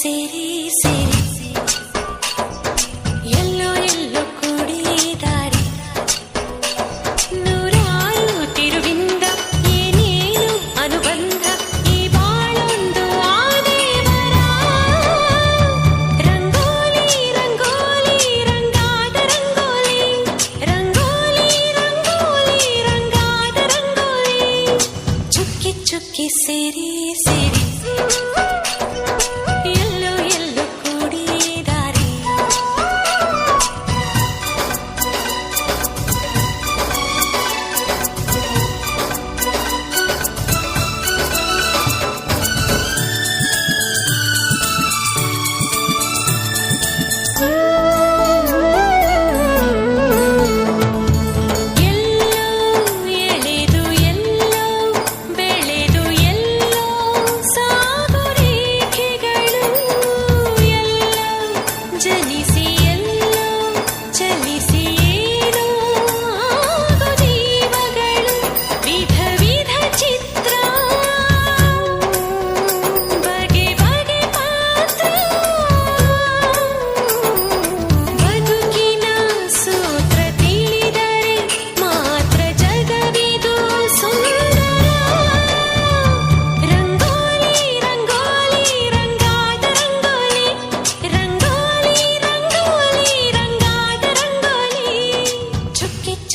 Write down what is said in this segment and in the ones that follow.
సిరి సిరి yellow yellow కూడి దారి ನೂರಾರು ತಿರುವಿಂದ ಏನೇನು ಅನುಬಂಧ ಈ ಬಾಳೊಂದು ಆ ದೇವರ ರಂಗೋಲಿ ರಂಗೋಲಿ ರಂಗಾದ ರಂಗೋಲಿ ರಂಗೋಲಿ ರಂಗೋಲಿ ರಂಗಾದ ರಂಗೋಲಿ ಚುಕ್ಕಿ ಚುಕ್ಕಿ ಸೇರಿ ಸೇರಿ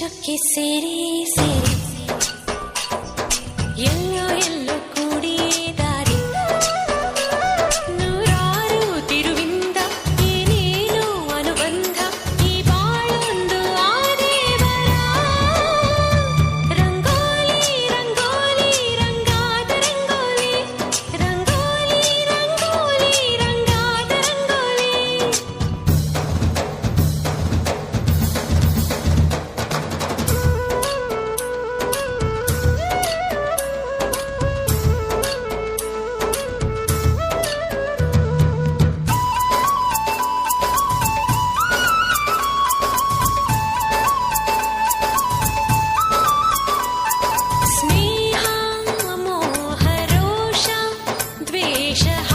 shakhi city, city. 为什？